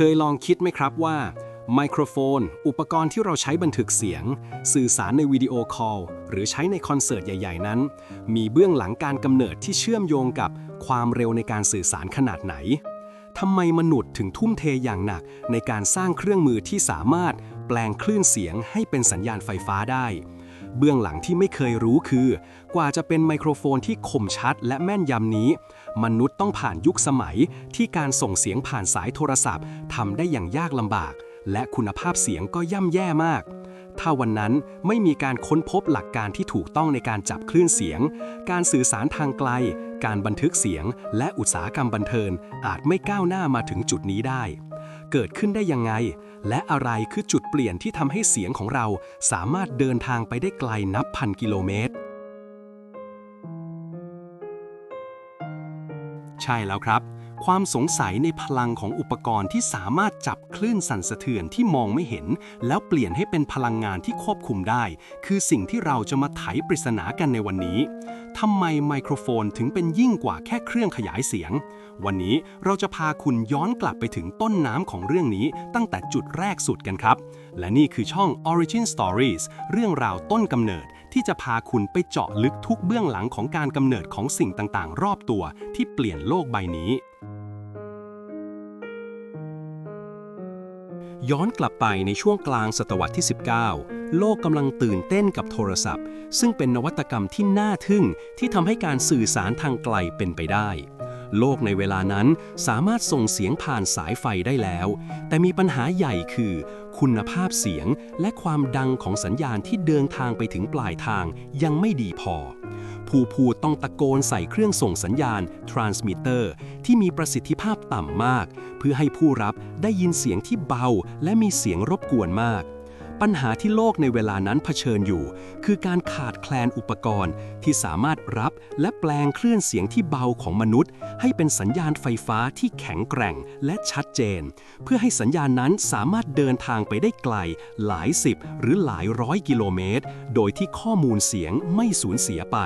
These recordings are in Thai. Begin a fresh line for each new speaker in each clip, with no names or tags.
เคยลองคิดไหมครับว่า ไมโครโฟน อุปกรณ์ที่เราใช้บันทึกเสียง สื่อสารในวิดีโอคอล หรือใช้ในคอนเสิร์ตใหญ่ ๆ นั้น มีเบื้องหลังการกำเนิดที่เชื่อมโยงกับความเร็วในการสื่อสารขนาดไหนทำไมมนุษย์ถึงทุ่มเทอย่างหนักในการสร้างเครื่องมือที่สามารถแปลงคลื่นเสียงให้เป็นสัญญาณไฟฟ้าได้ เบื้องหลังที่ไม่เคยรู้คือ กว่าจะเป็นไมโครโฟนที่คมชัดและแม่นยำนี้ มนุษย์ต้องผ่านยุคสมัยที่การส่งเสียงผ่านสายโทรศัพท์ทำได้อย่างยากลำบาก และคุณภาพเสียงก็ย่ำแย่มากถ้าวันนั้นไม่มีการค้นพบหลักการที่ถูกต้องในการจับคลื่นเสียง การสื่อสารทางไกล การบันทึกเสียง และอุตสาหกรรมบันเทิงอาจไม่ก้าวหน้ามาถึงจุดนี้ได้ เกิดขึ้นได้ยังไง และอะไรคือจุดเปลี่ยนที่ทำให้เสียงของเราสามารถเดินทางไปได้ไกลนับพันกิโลเมตร ใช่แล้วครับ ความสงสัยในพลังของอุปกรณ์ที่สามารถจับคลื่นสั่นสะเทือนที่มองไม่เห็น แล้วเปลี่ยนให้เป็นพลังงานที่ควบคุมได้ คือสิ่งที่เราจะมาไขปริศนากันในวันนี้ทำไมไมโครโฟนถึงเป็นยิ่งกว่าแค่เครื่องขยายเสียง วันนี้เราจะพาคุณย้อนกลับไปถึงต้นน้ำของเรื่องนี้ตั้งแต่จุดแรกสุดกันครับ และนี่คือช่อง Origin Stories เรื่องราวต้นกำเนิดที่จะพาคุณไปเจาะลึกทุกเบื้องหลังของการกำเนิดของสิ่งต่างๆ รอบตัวที่เปลี่ยนโลกใบนี้ ย้อนกลับไปในช่วงกลางศตวรรษที่ 19 โลกกำลังตื่นเต้นกับโทรศัพท์ ซึ่งเป็นนวัตกรรมที่น่าทึ่งที่ทำให้การสื่อสารทางไกลเป็นไปได้ โลกในเวลานั้นสามารถส่งเสียงผ่านสายไฟได้แล้ว แต่มีปัญหาใหญ่คือ คุณภาพเสียงและความดังของสัญญาณที่เดินทางไปถึงปลายทางยังไม่ดีพอ ผู้พูดต้องตะโกนใส่เครื่องส่งสัญญาณ transmitter ที่มีประสิทธิภาพต่ำมาก เพื่อให้ผู้รับได้ยินเสียงที่เบา และมีเสียงรบกวนมากปัญหาที่โลกในเวลานั้นเผชิญอยู่ คือการขาดแคลนอุปกรณ์ที่สามารถรับและแปลงคลื่นเสียงที่เบาของมนุษย์ ให้เป็นสัญญาณไฟฟ้าที่แข็งแกร่งและชัดเจน เพื่อให้สัญญาณนั้นสามารถเดินทางไปได้ไกล หลายสิบหรือหลายร้อยกิโลเมตร โดยที่ข้อมูลเสียงไม่สูญเสียไป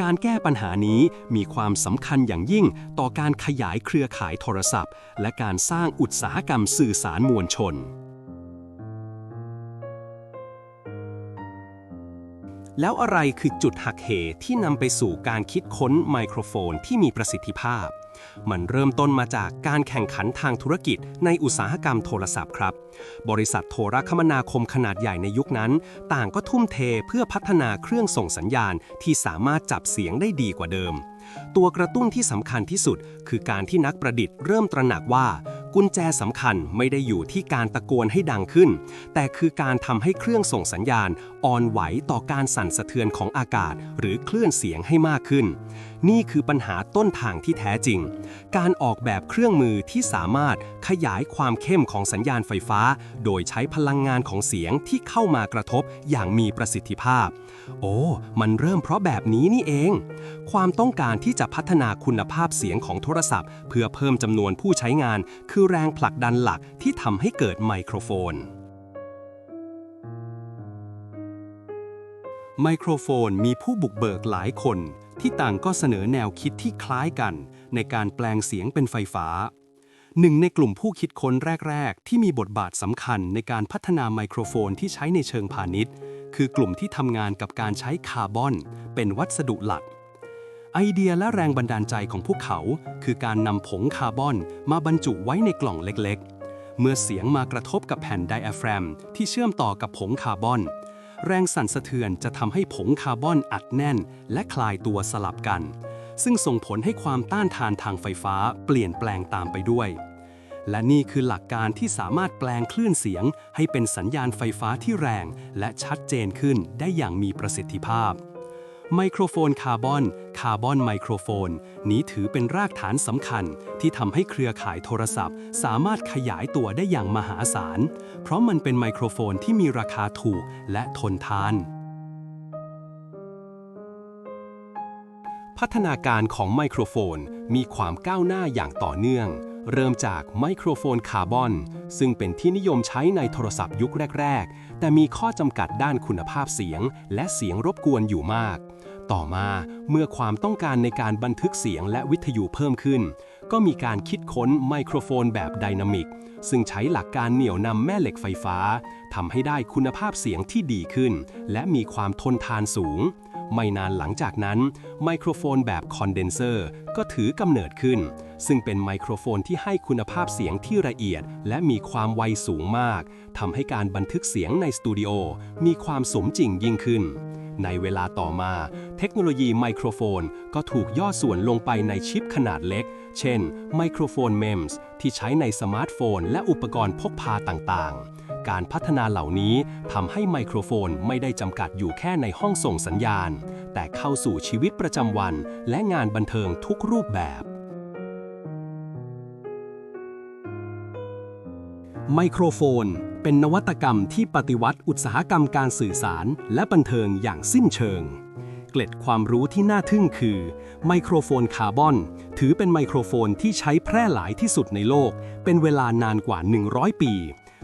การแก้ปัญหานี้มีความสำคัญอย่างยิ่งต่อการขยายเครือข่ายโทรศัพท์ และการสร้างอุตสาหกรรมสื่อสารมวลชน แล้วอะไรคือจุดหักเหที่นำไปสู่การคิดค้นไมโครโฟนที่มีประสิทธิภาพ มันเริ่มต้นมาจากการแข่งขันทางธุรกิจในอุตสาหกรรมโทรศัพท์ครับ บริษัทโทรคมนาคมขนาดใหญ่ในยุคนั้น ต่างก็ทุ่มเทเพื่อพัฒนาเครื่องส่งสัญญาณที่สามารถจับเสียงได้ดีกว่าเดิม ตัวกระตุ้นที่สำคัญที่สุด คือการที่นักประดิษฐ์เริ่มตระหนักว่ากุญแจสำคัญไม่ได้อยู่ที่การตะโกนให้ดังขึ้น แต่คือการทำให้เครื่องส่งสัญญาณ อ่อนไหวต่อการสั่นสะเทือนของอากาศ หรือคลื่นเสียงให้มากขึ้นนี่คือปัญหาต้นทางที่แท้จริง การออกแบบเครื่องมือที่สามารถขยายความเข้มของสัญญาณไฟฟ้า โดยใช้พลังงานของเสียงที่เข้ามากระทบอย่างมีประสิทธิภาพ โอ้ มันเริ่มเพราะแบบนี้นี่เอง ความต้องการที่จะพัฒนาคุณภาพเสียงของโทรศัพท์ เพื่อเพิ่มจำนวนผู้ใช้งาน คือแรงผลักดันหลักที่ทำให้เกิดไมโครโฟนไมโครโฟนมีผู้บุกเบิกหลายคน ที่ต่างก็เสนอแนวคิดที่คล้ายกัน ในการแปลงเสียงเป็นไฟฟ้า หนึ่งในกลุ่มผู้คิดค้นแรก ๆ ที่มีบทบาทสำคัญในการพัฒนาไมโครโฟนที่ใช้ในเชิงพาณิชย์ คือกลุ่มที่ทำงานกับการใช้คาร์บอน เป็นวัสดุหลัก ไอเดียและแรงบันดาลใจของพวกเขา คือการนำผงคาร์บอนมาบรรจุไว้ในกล่องเล็กๆ เมื่อเสียงมากระทบกับแผ่นไดอะแฟรมที่เชื่อมต่อกับผงคาร์บอน แรงสั่นสะเทือนจะทำให้ผงคาร์บอนอัดแน่น และคลายตัวสลับกัน ซึ่งส่งผลให้ความต้านทานทางไฟฟ้าเปลี่ยนแปลงตามไปด้วย และนี่คือหลักการที่สามารถแปลงคลื่นเสียง ให้เป็นสัญญาณไฟฟ้าที่แรง และชัดเจนขึ้นได้อย่างมีประสิทธิภาพ ไมโครโฟนคาร์บอน คาร์บอนไมโครโฟน นี้ถือเป็นรากฐานสำคัญ ที่ทำให้เครือข่ายโทรศัพท์ สามารถขยายตัวได้อย่างมหาศาล เพราะมันเป็นไมโครโฟนที่มีราคาถูกและทนทาน พัฒนาการของไมโครโฟนมีความก้าวหน้าอย่างต่อเนื่อง เริ่มจากไมโครโฟนคาร์บอน ซึ่งเป็นที่นิยมใช้ในโทรศัพท์ยุคแรก ๆ แต่มีข้อจำกัดด้านคุณภาพเสียง และเสียงรบกวนอยู่มาก ต่อมาเมื่อความต้องการในการบันทึกเสียงและวิทยุเพิ่มขึ้น ก็มีการคิดค้นไมโครโฟนแบบไดนามิก ซึ่งใช้หลักการเหนี่ยวนำแม่เหล็กไฟฟ้าทำให้ได้คุณภาพเสียงที่ดีขึ้น และมีความทนทานสูงไม่นานหลังจากนั้น ไมโครโฟนแบบคอนเดนเซอร์ก็ถือกำเนิดขึ้นซึ่งเป็นไมโครโฟนที่ให้คุณภาพเสียงที่ละเอียด และมีความไวสูงมากทำให้การบันทึกเสียงในสตูดิโอมีความสมจริงยิ่งขึ้น ในเวลาต่อมา เทคโนโลยีไมโครโฟนก็ถูกย่อส่วนลงไปในชิปขนาดเล็ก เช่นไมโครโฟน MEMS ที่ใช้ในสมาร์ทโฟน และอุปกรณ์พกพาต่างๆการพัฒนาเหล่านี้ทำให้ไมโครโฟนไม่ได้จำกัดอยู่แค่ในห้องส่งสัญญาณ แต่เข้าสู่ชีวิตประจำวันและงานบันเทิงทุกรูปแบบ ไมโครโฟน เป็นนวัตกรรมที่ปฏิวัติอุตสาหกรรมการสื่อสาร และบันเทิงอย่างสิ้นเชิง เกล็ดความรู้ที่น่าทึ่งคือ ไมโครโฟนคาร์บอน ถือเป็นไมโครโฟนที่ใช้แพร่หลายที่สุดในโลก เป็นเวลานานกว่า 100 ปี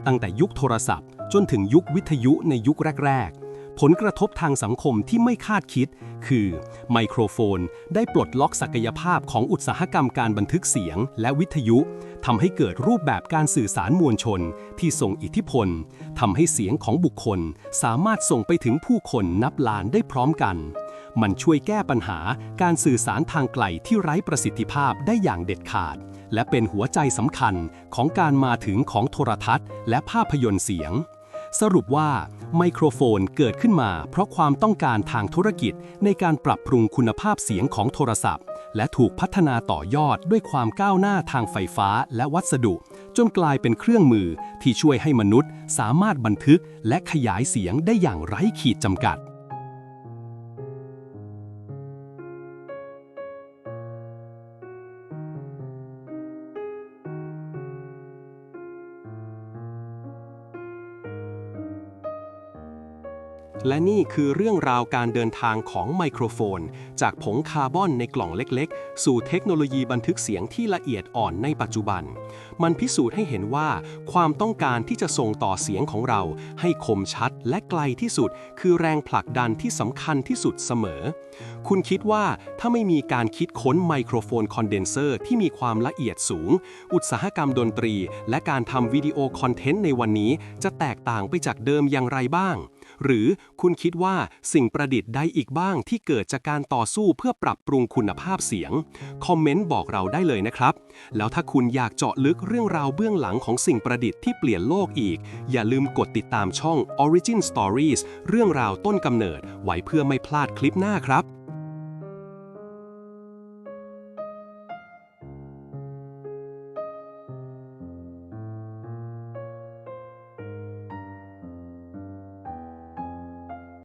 ตั้งแต่ยุคโทรศัพท์ จนถึงยุควิทยุในยุคแรก ๆ ผลกระทบทางสังคมที่ไม่คาดคิด คือ ไมโครโฟนได้ปลดล็อกศักยภาพของอุตสาหกรรมการบันทึกเสียงและวิทยุทำให้เกิดรูปแบบการสื่อสารมวลชน ที่ส่งอิทธิพลทำให้เสียงของบุคคล สามารถส่งไปถึงผู้คนนับล้านได้พร้อมกัน มันช่วยแก้ปัญหาการสื่อสารทางไกลที่ไร้ประสิทธิภาพได้อย่างเด็ดขาด และเป็นหัวใจสำคัญของการมาถึงของโทรทัศน์ และภาพยนตร์เสียง สรุปว่าไมโครโฟนเกิดขึ้นมาเพราะความต้องการทางธุรกิจในการปรับปรุงคุณภาพเสียงของโทรศัพท์ และถูกพัฒนาต่อยอดด้วยความก้าวหน้าทางไฟฟ้าและวัสดุ จนกลายเป็นเครื่องมือที่ช่วยให้มนุษย์สามารถบันทึกและขยายเสียงได้อย่างไร้ขีดจำกัด และนี่คือเรื่องราวการเดินทางของไมโครโฟน จากผงคาร์บอนในกล่องเล็กๆ สู่เทคโนโลยีบันทึกเสียงที่ละเอียดอ่อนในปัจจุบัน มันพิสูจน์ให้เห็นว่า ความต้องการที่จะส่งต่อเสียงของเรา ให้คมชัดและไกลที่สุด คือแรงผลักดันที่สำคัญที่สุดเสมอ คุณคิดว่าถ้าไม่มีการคิดค้นไมโครโฟนคอนเดนเซอร์ที่มีความละเอียดสูง อุตสาหกรรมดนตรี และการทำวิดีโอคอนเทนต์ในวันนี้จะแตกต่างไปจากเดิมอย่างไรบ้าง หรือคุณคิดว่าสิ่งประดิษฐ์ใดอีกบ้างที่เกิดจากการต่อสู้เพื่อปรับปรุงคุณภาพเสียง คอมเมนต์บอกเราได้เลยนะครับ แล้วถ้าคุณอยากเจาะลึกเรื่องราวเบื้องหลังของสิ่งประดิษฐ์ที่เปลี่ยนโลกอีก อย่าลืมกดติดตามช่อง Origin Stories เรื่องราวต้นกำเนิดไว้เพื่อไม่พลาดคลิปหน้าครับ